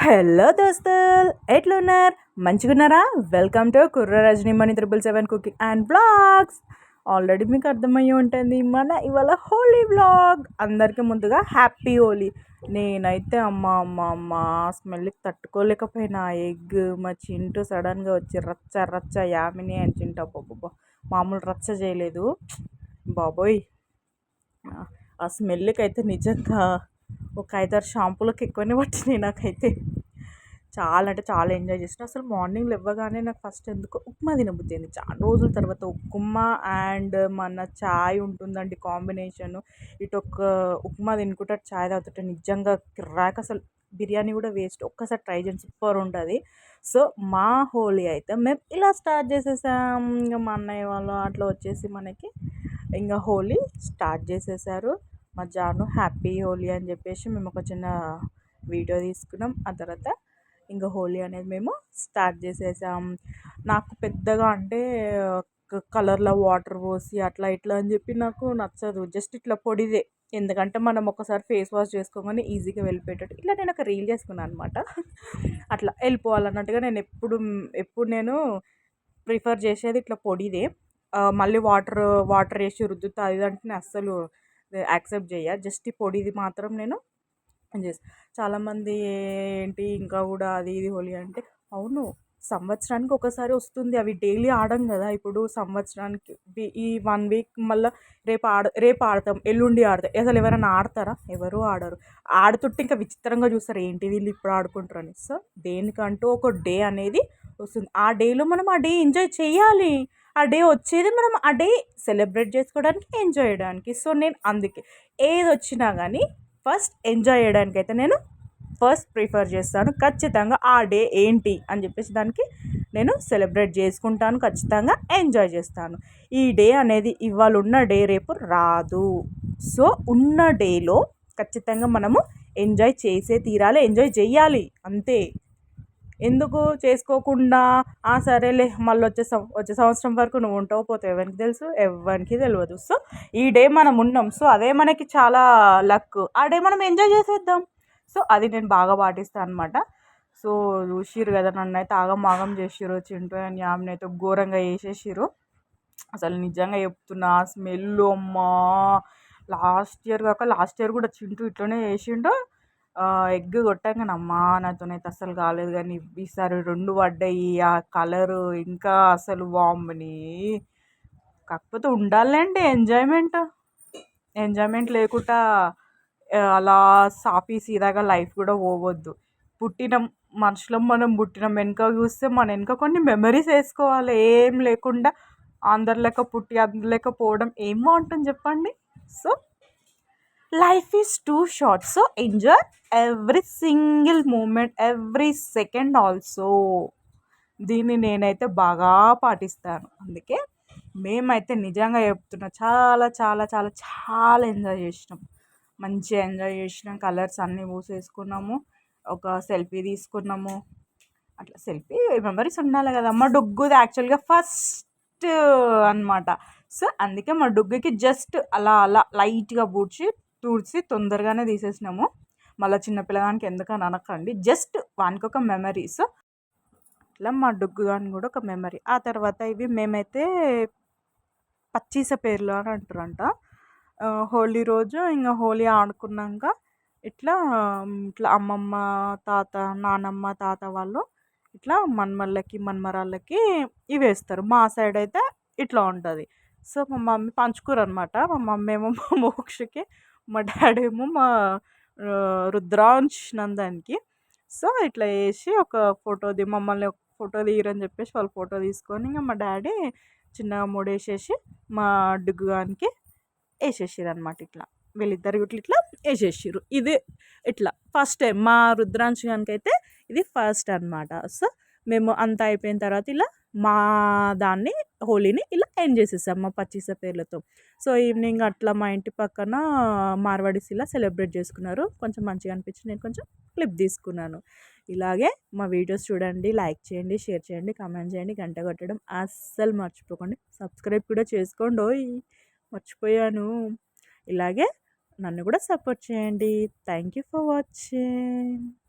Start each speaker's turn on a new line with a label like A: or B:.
A: Hello దోస్తులు ఎట్లున్నారు? మంచిగున్నారా? Welcome to Kurra Rajani Mani triple seven cooking and blogs already మీకు అర్థమయ్యి ఉంటుంది మన ఇవాళ హోలీ బ్లాగ్ అందరికీ ముందుగా హ్యాపీ హోలీ. నేనైతే అమ్మ అమ్మ అమ్మ స్మెల్కి తట్టుకోలేకపోయినా. ఎగ్ మా చింటూ సడన్గా వచ్చి రచ్చ రచ్చ యామిని అని చింటూ అబ్బబ్బబ్బా మామూలు రచ్చ చేయలేదు. బాబోయ్. ఆ స్మెల్కి అయితే నిజంగా ఒక ఐదారు షాంపూలకు ఎక్కువనే పట్టినాయి నాకైతే. చాలా అంటే చాలా ఎంజాయ్ చేసిన అసలు మార్నింగ్ లేవగానే నాకు ఫస్ట్ ఎందుకో ఉప్మా తినబుద్ధి అయింది. చాలా రోజుల తర్వాత ఉప్మా అండ్ మన చాయ్ ఉంటుందండి కాంబినేషన్ ఇటు ఒక ఉప్మా తినుకుంటే చాయ్ తాగుతుంటే నిజంగా కిరాక్ అసలు బిర్యానీ కూడా వేస్ట్ ఒక్కసారి ట్రై చేయండి సూపర్ ఉంటుంది. సో మా హోలీ అయితే మేము ఇలా స్టార్ట్ చేసేసాం. ఇంకా మా అన్నయ్య వాళ్ళు అట్లా వచ్చేసి మనకి ఇంకా హోలీ స్టార్ట్ చేసేసారు. మా జాను హ్యాపీ హోలీ అని చెప్పేసి మేము ఒక చిన్న వీడియో తీసుకున్నాం. ఆ తర్వాత ఇంకా హోలీ అనేది మేము స్టార్ట్ చేసేసాం. నాకు పెద్దగా అంటే కలర్లో వాటర్ పోసి అట్లా ఇట్లా అని చెప్పి నాకు నచ్చదు. జస్ట్ ఇట్లా పొడిదే. ఎందుకంటే మనం ఒకసారి ఫేస్ వాష్ చేసుకోగానే ఈజీగా వెళ్ళిపోయేటట్టు. ఇట్లా నేను ఒక రీల్ చేసుకున్నాను అనమాట అట్లా వెళ్ళిపోవాలన్నట్టుగా నేను ఎప్పుడు ఎప్పుడు నేను ప్రిఫర్ చేసేది ఇట్లా పొడిదే. మళ్ళీ వాటర్ వాటర్ వేసి రుద్దుతా అది అంటే అస్సలు యాక్సెప్ట్ చేయ జస్ట్ ఈ పొడిది మాత్రం నేను చాలామంది ఏంటి ఇంకా కూడా అది ఇది హోలీ అంటే అవును సంవత్సరానికి ఒకసారి వస్తుంది. అవి డైలీ ఆడం కదా. ఇప్పుడు సంవత్సరానికి ఈ వన్ వీక్ మళ్ళీ రేపు ఆడ రేపు ఆడతాం. ఎల్లుండి ఆడతాం. అసలు ఎవరైనా ఆడతారా? ఎవరు ఆడరు. ఆడుతుంటే ఇంకా విచిత్రంగా చూస్తారు. ఏంటి వీళ్ళు ఇప్పుడు ఆడుకుంటారని సో దేనికంటూ ఒక డే అనేది వస్తుంది. ఆ డేలో మనం ఆ డే ఎంజాయ్ చేయాలి. ఆ డే వచ్చేది మనం ఆ డే సెలబ్రేట్ చేసుకోవడానికి ఎంజాయ్ చేయడానికి. సో నేను అందుకే ఏది వచ్చినా కానీ ఫస్ట్ ఎంజాయ్ చేయడానికి అయితే నేను ఫస్ట్ ప్రిఫర్ చేస్తాను. ఖచ్చితంగా ఆ డే ఏంటి అని చెప్పేసి దానికి నేను సెలబ్రేట్ చేసుకుంటాను. ఖచ్చితంగా ఎంజాయ్ చేస్తాను. ఈ డే అనేది ఇవాళ ఉన్న డే రేపు రాదు. సో ఉన్న డేలో ఖచ్చితంగా మనము ఎంజాయ్ చేసే తీరాలి ఎంజాయ్ చేయాలి. అంతే. ఎందుకు చేసుకోకుండా ఆ సరేలే మళ్ళీ వచ్చే వచ్చే సంవత్సరం వరకు నువ్వు ఉంటావు పోతే ఎవరికి తెలుసు? ఎవరికి తెలియదు సో ఈ డే మనం ఉన్నాం. సో అదే మనకి చాలా లక్. ఆ డే మనం ఎంజాయ్ చేసేద్దాం. సో అది నేను బాగా పాటిస్తాను అనమాట సో చూసిరు కదా నన్ను అయితే ఆగం ఆగం చేసిరు చింటూ అని ఆమెను అయితే ఘోరంగా వేసేసిరు అసలు నిజంగా చెప్తున్నా స్మెల్ అమ్మా. లాస్ట్ ఇయర్ కాక లాస్ట్ ఇయర్ కూడా చింటూ ఇట్లనే వేసిండు ఎగ్ కొట్టంగా అమ్మా నాతోనైతే అస్సలు కాలేదు కానీ ఈసారి రెండు పడ్డాయి ఆ కలరు ఇంకా అసలు వామ్మని కాకపోతే ఉండాలండి ఎంజాయ్మెంట్ ఎంజాయ్మెంట్ లేకుండా అలా సాఫీ సీదాగా లైఫ్ కూడా పోవద్దు. పుట్టిన మనుషులం మనం పుట్టిన వెనుక చూస్తే మన వెనుక కొన్ని మెమరీస్ వేసుకోవాలి. ఏం లేకుండా అందరి లెక్క పుట్టి అందరి లెక్క పోవడం ఏం బాగుంటుంది చెప్పండి? So life is too short so enjoy every single moment every second also దీన్ని నేనైతే బాగా పాటిస్తాను. అందుకే మేమైతే నిజంగా చెప్తున్నా చాలా చాలా చాలా చాలా ఎంజాయ్ చేసినాం. మంచిగా ఎంజాయ్ చేసినాం. కలర్స్ అన్నీ పూసేసుకున్నాము ఒక సెల్ఫీ తీసుకున్నాము. అట్లా సెల్ఫీ మెమరీస్ ఉండాలి కదా. మా డొగ్గుది యాక్చువల్గా ఫస్ట్ అనమాట సో అందుకే మా డొగ్గుకి జస్ట్ అలా అలా లైట్గా పూడ్చి తుడిచి తొందరగానే తీసేసినాము. మళ్ళీ చిన్నపిల్లగానికి ఎందుకని అనకండి. జస్ట్ వానికి ఒక మెమరీస్. ఇట్లా మా డొగ్గు కానీ కూడా ఒక మెమరీ. ఆ తర్వాత ఇవి మేమైతే పచ్చీస పేర్లు అని అంటారంట. హోలీ రోజు ఇంకా హోలీ ఆడుకున్నాక ఇట్లా ఇట్లా అమ్మమ్మ తాత నానమ్మ తాత వాళ్ళు ఇట్లా మన్మల్లకి మన్మరాళ్ళకి ఇవి వేస్తారు. మా సైడ్ అయితే ఇట్లా ఉంటుంది. సో మా మమ్మీ పంచుకోరు అనమాట మా మమ్మీ ఏమో మా మోక్షకి మా డాడీ ఏమో మా రుద్రాంశ్ నందానికి. సో ఇట్లా వేసి ఒక ఫోటో ది మమ్మల్ని ఒక ఫోటో తీయరని చెప్పేసి వాళ్ళు ఫోటో తీసుకొని ఇంకా మా డాడీ చిన్నగా మూడేసేసి మా డుగ్గుగానికి వేసేసారు అనమాట ఇట్లా. వీళ్ళిద్దరు ఇట్లా ఇట్లా వేసేసారు ఇది ఇట్లా ఫస్ట్ టైం మా రుద్రాంశ్ గానికి అయితే ఇది ఫస్ట్ అనమాట సో మేము అంతా అయిపోయిన తర్వాత ఇలా మా దాన్ని హోలీని ఇలా ఎండ్ చేసేసాం మా పచ్చిస పేర్లతో. సో ఈవినింగ్ అట్లా మా ఇంటి పక్కన మార్వాడిస్ ఇలా సెలబ్రేట్ చేసుకున్నారు. కొంచెం మంచిగా అనిపించి నేను కొంచెం క్లిప్ తీసుకున్నాను. ఇలాగే మా వీడియోస్ చూడండి లైక్ చేయండి షేర్ చేయండి కామెంట్ చేయండి గంట కొట్టడం అస్సలు మర్చిపోకండి. సబ్స్క్రైబ్ కూడా చేసుకోండి. మర్చిపోయాను. ఇలాగే నన్ను కూడా సపోర్ట్ చేయండి. Thank you for watching.